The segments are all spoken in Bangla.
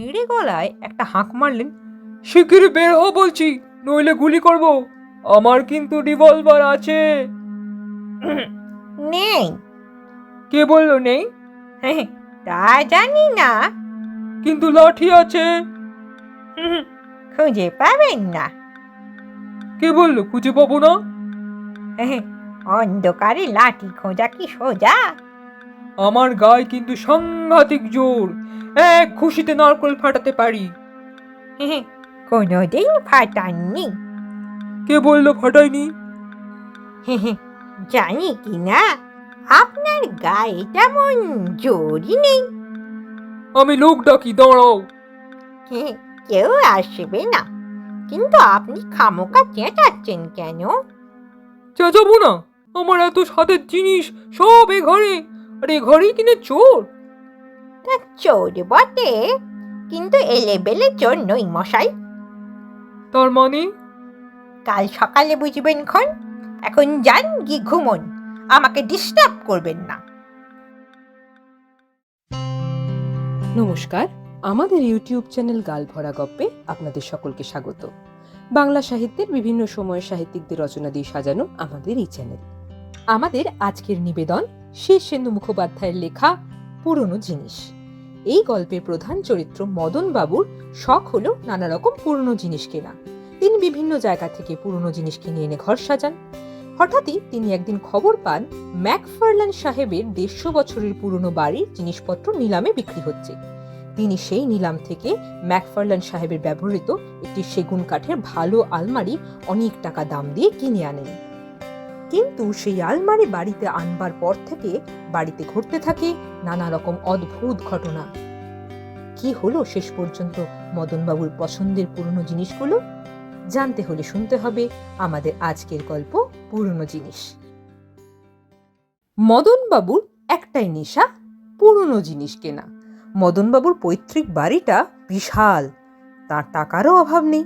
হেঁড়ে গলায় একটা হাঁক মারলেন শিগগিরই বের হ বলছি নইলে গুলি করব। আমার কিন্তু রিভলভার আছে। নেই। কে বলল নেই? তা জানি না। কিন্তু লাঠি আছে। খুঁজে পাবেন না। কে বলল? খুঁজে পাবো না? অন্ধকারে লাঠি খোঁজা কি সোজা? আমার গায়ে কিন্তু সাংঘাতিক জোর। এক খুশিতে নারকল ফাটাতে পারি। কোনোদিন ফাটাননি। কে বলল ফাটাইনি জানি কি না আপনার গায়ে তেমন জোরই নেই। আমি লোক ডাকি দাঁড়াও। কেউ আসবে না। কিন্তু আপনি খামোকা চেঁচাচ্ছেন কেন? চেঁচাবো না। আমার এত স্বাদের জিনিস সব এ ঘরে। আর এ ঘরেই কিনে চোর? তা চোর বটে কিন্তু এলেবেলে চোর নই মশাই। তার মানে? কাল সকালে বুঝবেন খন এখন যান গি ঘুমন আমাকে ডিস্টার্ব করবেন না। নমস্কার আমাদের ইউটিউব চ্যানেল গাল ভরা গপ্পে আপনাদের সকলকে স্বাগত। বাংলা সাহিত্যের বিভিন্ন সময়ের সাহিত্যিকদের রচনা দিয়ে সাজানো আমাদের এই চ্যানেল। আমাদের আজকের নিবেদন শীর্ষেন্দু মুখোপাধ্যায়ের লেখা পুরনো জিনিস। এই গল্পের প্রধান চরিত্র মদন বাবুর শখ হলো নানা রকম পুরনো জিনিস কেনা। তিনি বিভিন্ন জায়গা থেকে পুরনো জিনিস কিনে এনে ঘর সাজান। হঠাৎই তিনি একদিন খবর পান, ম্যাকফার্লান সাহেবের দেড়শো বছরের পুরনো বাড়ির জিনিসপত্র নিলামে বিক্রি হচ্ছে। তিনি সেই নিলাম থেকে ম্যাকফার্লান সাহেবের ব্যবহৃত একটি সেগুন কাঠের ভালো আলমারি অনেক টাকা দাম দিয়ে কিনে আনেন। কিন্তু সেই আলমারি বাড়িতে আনবার পর থেকে বাড়িতে ঘটতে থাকে নানা রকম অদ্ভুত ঘটনা। কি হলো শেষ পর্যন্ত মদনবাবুর পছন্দের পুরনো জিনিসগুলো? জানতে হলে শুনতে হবে আমাদের আজকের গল্প পুরনো জিনিস। মদনবাবুর একটাই নেশা পুরনো জিনিস কেনা। মদনবাবুর পৈতৃক বাড়িটা বিশাল। তার টাকারও অভাব নেই।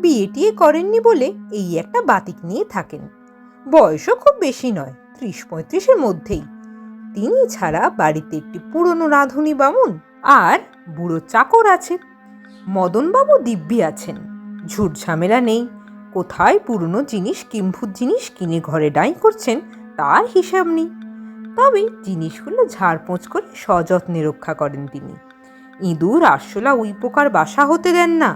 বিয়ে টিয়ে করেননি বলে এই একটা বাতিক নিয়ে থাকেন। বয়সও খুব বেশি নয়, ত্রিশ পঁয়ত্রিশের মধ্যেই। তিনি ছাড়া বাড়িতে একটি পুরনো রাঁধুনি বামুন আর বুড়ো চাকর আছে। মদনবাবু দিব্যি আছেন, ঝুট ঝামেলা নেই। কোথায় পুরনো জিনিস, কিম্ভূত জিনিস কিনে ঘরে ডাই করছেন তার হিসাব নেই। তবে জিনিসগুলো ঝাড়পোঁচ করে সযত্নে রক্ষা করেন তিনি। ইঁদুর, আরশোলা উই পোকার বাসা হতে দেন না।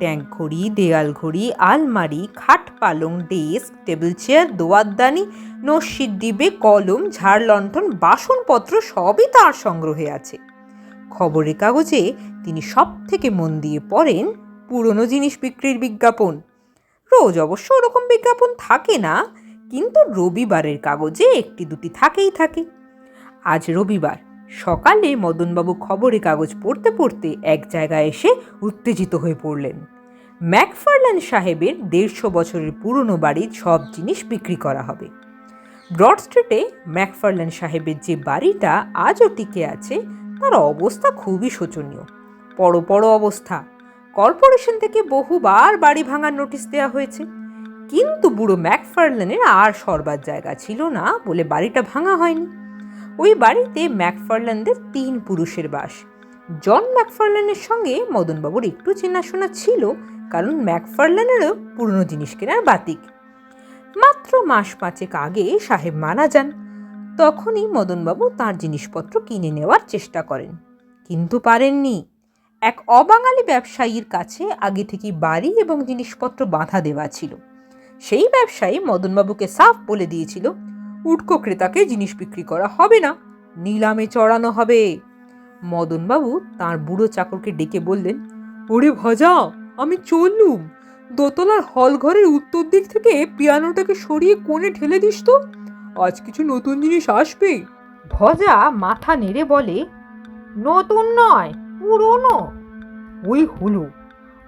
ট্যাঙ্ক ঘড়ি, দেয়াল ঘড়ি, আলমারি, খাট, পালং, ডেস্ক, টেবিল চেয়ার, দোয়ারদানি, নস্যির ডিবে, কলম, ঝাড় লণ্ঠন, বাসনপত্র সবই তার সংগ্রহে আছে। খবরের কাগজে তিনি সব থেকে মন দিয়ে পড়েন পুরনো জিনিস বিক্রির বিজ্ঞাপন। রোজ অবশ্য ওরকম বিজ্ঞাপন থাকে না, কিন্তু রবিবারের কাগজে একটি দুটি থাকেই থাকে। আজ রবিবার সকালে মদনবাবু খবরে কাগজ পড়তে পড়তে এক জায়গায় এসে উত্তেজিত হয়ে পড়লেন। ম্যাকফার্ল্যান্ড সাহেবের দেড়শো বছরের পুরনো বাড়ির সব জিনিস বিক্রি করা হবে। ব্রড স্ট্রিটে ম্যাকফার্ল্যান্ড সাহেবের যে বাড়িটা আজও টিকে আছে, তার অবস্থা খুবই শোচনীয়। বড় বড় অবস্থা। কর্পোরেশন থেকে বহুবার বাড়ি ভাঙার নোটিশ দেওয়া হয়েছে। কিন্তু বুড়ো ম্যাকফার্লেনের আর সরবার জায়গা ছিল না বলে বাড়িটা ভাঙা হয়নি। ওই বাড়িতে ম্যাকফার্ল্যান্ডের তিন পুরুষের বাস। জন ম্যাকফার্ল্যানের সঙ্গে মদনবাবুর একটু চেনাশোনা ছিল, কারণ ম্যাকফার্ল্যানেরও পুরনো জিনিস কেনার বাতিক। মাত্র মাস পাঁচেক আগে সাহেব মারা যান। তখনই মদনবাবু তার জিনিসপত্র কিনে নেওয়ার চেষ্টা করেন। কিন্তু পারেননি। এক অবাঙালি ব্যবসায়ীর কাছে আগে থেকে বাড়ি এবং জিনিসপত্র বাঁধা দেওয়া ছিল। সেই ব্যবসায়ী মদনবাবুকে সাফ বলে দিয়েছিল উটকো ক্রেতাকে জিনিস বিক্রি করা হবে না। নিলামে চড়ানো হবে। মদনবাবু তার বুড়ো চাকরকে ডেকে বললেন, ওরে ভজা, আমি চললুম। দোতলার হল ঘরের উত্তর দিক থেকে পিয়ানোটাকে সরিয়ে কোণে ঠেলে দিস তো। আজ কিছু নতুন জিনিস আসবে ভজা মাথা নেড়ে বলে, নতুন নয়, পুরনো। ওই হলো।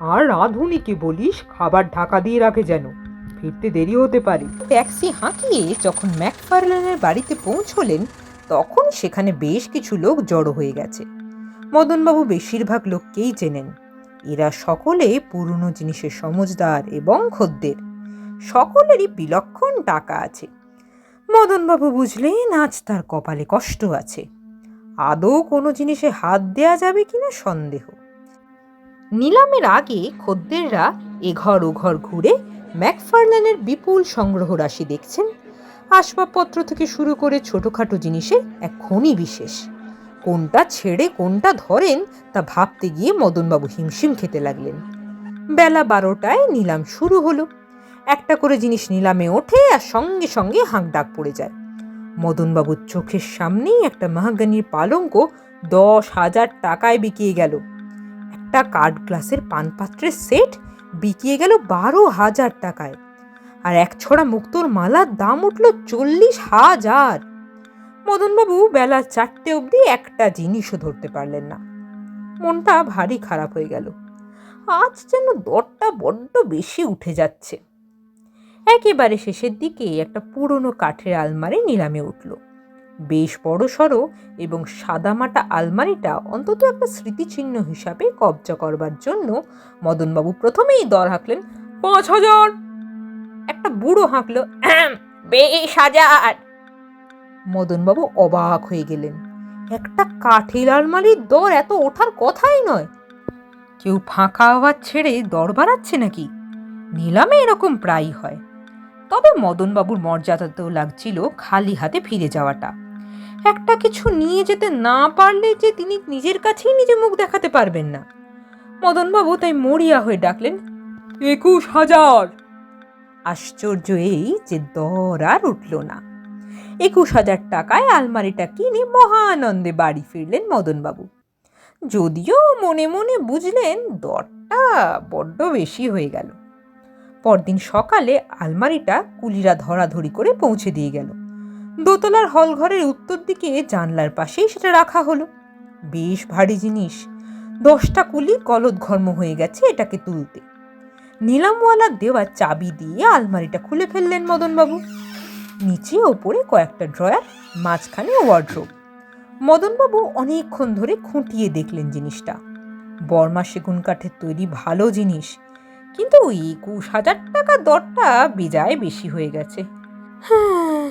আর রাঁধুনিকে বলিস, খাবার ঢাকা দিয়ে রাখে যেন। ফিরতে দেরি হতে পারে। ট্যাক্সি হাঁকিয়ে যখন ম্যাকফার্লানের বাড়িতে পৌঁছলেন, তখন সেখানে বেশ কিছু লোক জড়ো হয়ে গেছে। মদনবাবু বেশিরভাগ লোককেই চেনেন। এরা সকলে পুরনো জিনিসের সমজদার এবং খদ্দের। সকলেরই বিলক্ষণ টাকা আছে। মদনবাবু বুঝলেন, আজ তার কপালে কষ্ট আছে। আদৌ কোনো জিনিসে হাত দেয়া যাবে কিনা সন্দেহ। নিলামের আগে খদ্দেররা এ এঘর ওঘর ঘুরে ম্যাকফার্ল্যানের বিপুল সংগ্রহ রাশি দেখছেন। আসবাবপত্র থেকে শুরু করে ছোটোখাটো জিনিসের এক খনি বিশেষ। কোনটা ছেড়ে, কোনটা ধরেন, তা ভাবতে গিয়ে মদনবাবু হিমশিম খেতে লাগলেন। বেলা বারোটায় নিলাম শুরু হলো। একটা করে জিনিস নিলামে ওঠে আর সঙ্গে সঙ্গে হাঁক ডাক পড়ে যায়। মদনবাবুর চোখের সামনেই একটা মাহাগানির পালঙ্ক দশ হাজার টাকায় বিকিয়ে গেল। একটা কাঠ গ্লাসের পানপাত্রের সেট বিকিয়ে গেল বারো হাজার টাকায়। আর এক ছড়া মুক্তোর মালার দাম উঠল চল্লিশ হাজার। মদনবাবু বেলা চারটে অবধি একটা জিনিসও ধরতে পারলেন না। মনটা ভারী খারাপ হয়ে গেল। আজ যেন দরটা বড্ড বেশি উঠে যাচ্ছে। একেবারে শেষের দিকে একটা পুরনো কাঠের আলমারি নিলামে উঠল। বেশ বড় সড়ো এবং সাদামাটা আলমারিটা অন্তত একটা স্মৃতিচিহ্ন হিসাবে কবজা করবার জন্য মদনবাবু প্রথমেই দর হাঁকলেন, পাঁচ হাজার! একটা বুড়ো হাঁকল বেশ হাজার! মদনবাবু অবাক হয়ে গেলেন, একটা কাঠের আলমারির দর এত ওঠার কথাই নয়। কেউ ফাঁকা আওয়াজ ছেড়ে দর বাড়াচ্ছে নাকি? নিলামে এরকম প্রায়ই হয়। তবে মদনবাবুর মর্যাদাতেও লাগছিল খালি হাতে ফিরে যাওয়াটা। একটা কিছু নিয়ে যেতে না পারলে যে তিনি নিজের কাছেই নিজে মুখ দেখাতে পারবেন না। মদনবাবু তাই মরিয়া হয়ে ডাকলেন, একুশ হাজার! আশ্চর্য এই যে দর আর উঠল না। একুশ হাজার টাকায় আলমারিটা কিনে মহানন্দে বাড়ি ফিরলেন মদনবাবু। যদিও মনে মনে বুঝলেন দরটা বড্ড বেশি হয়ে গেল। পরদিন সকালে আলমারিটা কুলিরা ধরাধরি করে পৌঁছে দিয়ে গেল। দোতলার হলঘরের উত্তর দিকে জানলার পাশেই সেটা রাখা হলো। বেশ ভারী জিনিস। দশটা কুলি গলদঘর্ম হয়ে গেছে এটাকে তুলতে। নিলামওয়ালার দেওয়া চাবি দিয়ে আলমারিটা খুলে ফেললেন মদনবাবু। নিচে ওপরে কয়েকটা ড্রয়ার, মাঝখানে ওয়ার্ড্রোব। মদনবাবু অনেকক্ষণ ধরে খুঁটিয়ে দেখলেন জিনিসটা। বর্মা সেগুন কাঠের তৈরি ভালো জিনিস। কিন্তু একুশ হাজার টাকা দরটা বেজায় বেশি হয়ে গেছে। হ্যাঁ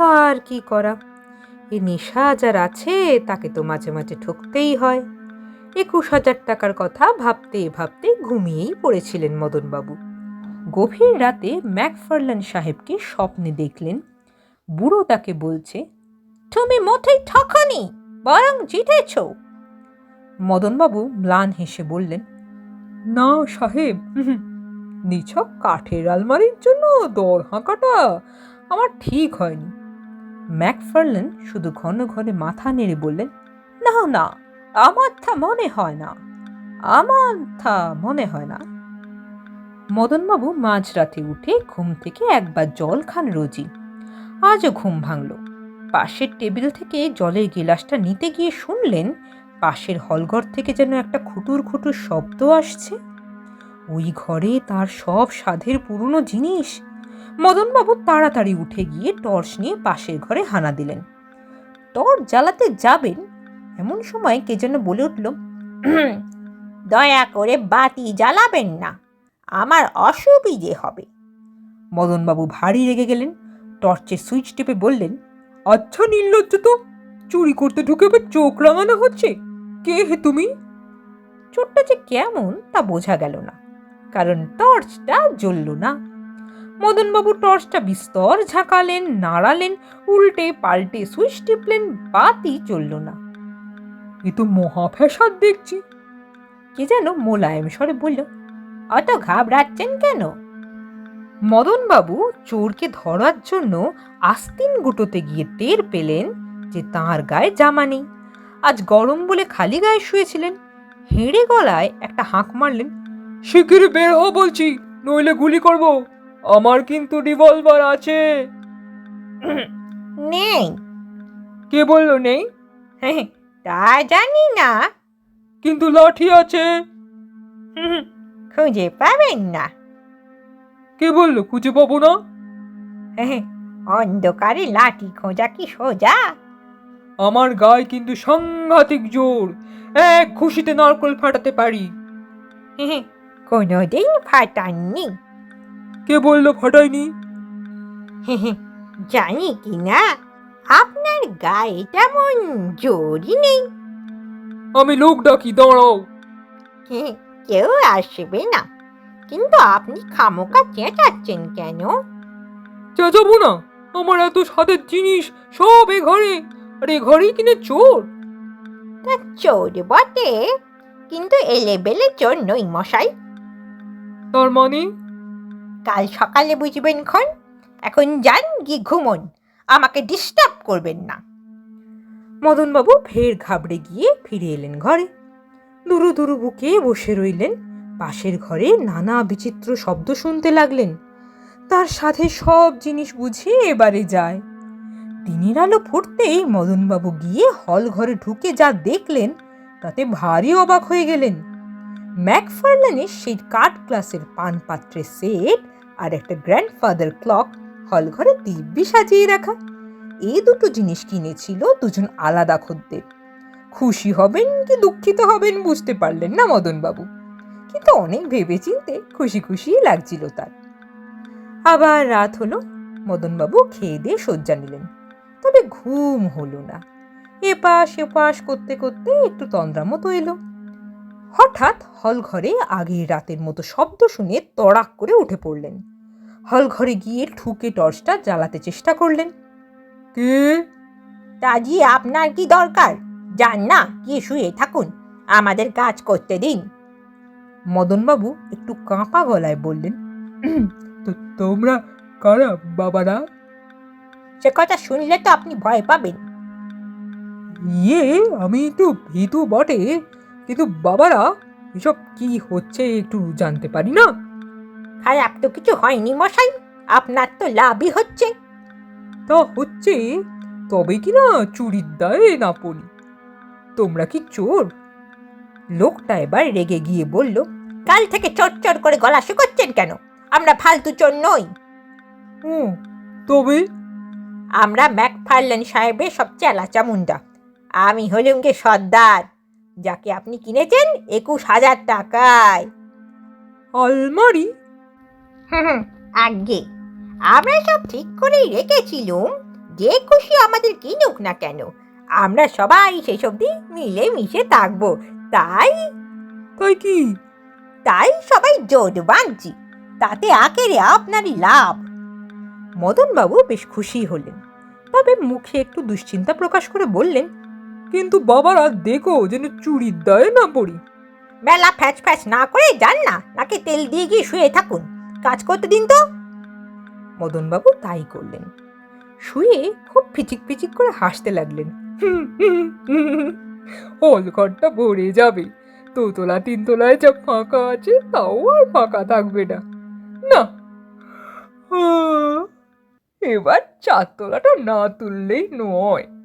তার কি করা? এ নেশা যার আছে, তাকে তো মাঝে মাঝে ঠকতেই হয়। একুশ হাজার টাকার কথা ভাবতে ভাবতে ঘুমিয়েই পড়েছিলেন মদনবাবু। গভীর রাতে ম্যাকফার্লান সাহেবকে স্বপ্নে দেখলেন। বুড়ো তাকে বলছে, তুমি মোটেই ঠকনি, বরং জিতেছ। মদনবাবু ম্লান হেসে বললেন, না সাহেব নিছক কাঠের আলমারির জন্য দর হাঁকাটা আমার ঠিক হয়নি। ম্যাকফার্লান শুধু ঘন ঘনে মাথা নেড়ে বললেন, না না, আমার তা মনে হয় না, আমার তা মনে হয় না। মদনবাবু মাঝরাতে উঠে ঘুম থেকে একবার জল খান রোজই। আজও ঘুম ভাঙল। পাশের টেবিল থেকে জলের গিলাসটা নিতে গিয়ে শুনলেন, পাশের হলঘর থেকে যেন একটা খুটুর খুটুর শব্দ আসছে। ওই ঘরে তার সব সাধের পুরনো জিনিস মদনবাবু তাড়াতাড়ি উঠে গিয়ে টর্চ নিয়ে পাশের ঘরে হানা দিলেন। টর্চ জ্বালাতে যাবেন? এমন সময় কে যেন বলে উঠল দয়া করে বাতি জ্বালাবেন না, আমার অসুবিধে হবে। মদনবাবু ভারী রেগে গেলেন টর্চের সুইচ টিপে বললেন আচ্ছা নির্লজ্জ তো, চুরি করতে ঢুকে এবার চোখ রাঙানো হচ্ছে, কে হে তুমি? চোরটা যে কেমন তা বোঝা গেল না, কারণ টর্চটা জ্বলল না। মদনবাবু টর্চটা বিস্তর ঝাঁকালেন, নাড়ালেন, উল্টে পাল্টে সুইচ টিপলেন, বাতি জ্বলল না। এ তো মহা ফ্যাসাদ দেখছি। কে যেন মোলায়েম স্বরে বলল, অত ঘাবড়াচ্ছেন কেন? মদনবাবু চোরকে ধরার জন্য আস্তিন গুটোতে গিয়ে টের পেলেন যে তাঁর গায়ে জামা নেই। আজ গরম বলে খালি গায়ে শুয়েছিলেন। হেঁড়ে গলায় একটা হাঁক মারলেন, শিগগিরই বের হ বলছি, নইলে গুলি করব। আমার কিন্তু রিভলভার আছে। নেই। কে বলল নেই? তা জানি না। কিন্তু লাঠি আছে। খুঁজে পাবেন না। কে বলল? খুঁজে পাবো না? অন্ধকারে লাঠি খোঁজা কি সোজা? আমার গায়ে কিন্তু সাংঘাতিক জোর। এক খুশিতে নারকল ফাটাতে পারি। কোনোদিন ফাটাননি। কে বলল ফাটাইনি? জানি কি না আপনার গায়ে তেমন জোরই নেই। আমি লোক ডাকি দাঁড়াও। কেউ আসবে না কিন্তু আপনি খামোকা চেঁচাচ্ছেন কেন? চেঁচাবো না আমার এত স্বাদের জিনিস সব এ ঘরে আর এ ঘরেই কিনে চোর। তা চোর বটে কিন্তু এলেবেলে চোর নই মশাই। তার মানে? কাল সকালে বুঝবেন খন, এখন যান গিয়ে ঘুমন, আমাকে ডিস্টার্ব করবেন না। মদনবাবু ফের ঘাবড়ে গিয়ে ফিরে এলেন ঘরে। দুরু দুরু বুকে বসে রইলেন, পাশের ঘরে নানা বিচিত্র শব্দ শুনতে লাগলেন। তার সাথে সব জিনিস বুঝে এবারে যায়। দিনের আলো ফুটতেই মদনবাবু গিয়ে হল ঘরে ঢুকে যা দেখলেন, তাতে ভারী অবাক হয়ে গেলেন। ম্যাকফার্লানের সেই কাঠ গ্লাসের পান পাত্রের সেট আর একটা গ্র্যান্ডফাদার ক্লক হল ঘরে দিব্যি সাজিয়ে রাখা। এই দুটো জিনিস কিনেছিল দুজন আলাদা খদ্দের। খুশি হবেন কি দুঃখিত হবেন বুঝতে পারলেন না মদনবাবু। কিন্তু অনেক ভেবেচিন্তে খুশি খুশিই লাগছিল তার। আবার রাত হলো, মদনবাবু খেয়ে দিয়ে শয্যা নিলেন। তবে ঘুম হলো না। এপাশ এপাশ করতে করতে একটু তন্দ্রা মতো এলো। হঠাৎ হল ঘরে আগের রাতের মতো শব্দ শুনে তড়াক করে উঠে পড়লেন। হল ঘরে গিয়ে ঠুকে টর্চটা জ্বালাতে চেষ্টা করলেন। কে? তাজি আপনার কি দরকার? যান না, গিয়ে শুয়ে থাকুন। আমাদের কাজ করতে দিন। মদনবাবু একটু কাঁপা গলায় বললেন তো তোমরা কারা, বাবারা? সে কথা শুনলে তো আপনি ভয় পাবেন। ইয়ে আমি একটু ভীতু বটে, কিন্তু বাবারা, এসব কি হচ্ছে একটু জানতে পারি না? খারাপ তো কিছু হয়নি মশাই আপনার তো লাভই হচ্ছে। তা হচ্ছে তবে কি না চুরির দায়ে না পড়ি তোমরা কি চোর? লোকটা এবার রেগে গিয়ে বলল কাল থেকে চট করে গলা শুকোচ্ছেন কেন? আমরা ফালতু চোর নই। ও তবে? আমরা ম্যাক ম্যাকফার্লেন সাহেবের সব চেলা চামুন্ডা আমি হলুম গে সর্দার যাকে আপনি কিনেছেন একুশ হাজার টাকায়। আলমারি? আগে। আমরা সব ঠিক করেই রেখেছিলুম। যে খুশি আমাদের কিনুক না কেন আমরা সবাই সেসব দিন মিলে মিশে থাকব। তাই তাই কি? তাই সবাই জোট বাঁধছি। তাতে আখেরে আপনারই লাভ। মদনবাবু বেশ খুশি হলেন। তবে মুখে একটু দুশ্চিন্তা প্রকাশ করে বললেন কিন্তু বাবারা দেখো যেন চুরির দায়ে না পড়ি। মেলা ফ্যাচ ফ্যাচ না করে যান না নাকি তেল দিয়ে গিয়ে শুয়ে থাকুন। কাজ করতে দিন তো। মদনবাবু তাই করলেন। শুয়ে খুব ফিচিক ফিচিক করে হাসতে লাগলেন। হল ঘরটা ভরে যাবে। দোতলা তিনতলায় যা ফাঁকা আছে, তাও আর ফাঁকা থাকবে না। না। এবার চারতলাটা না তুললেই নয়।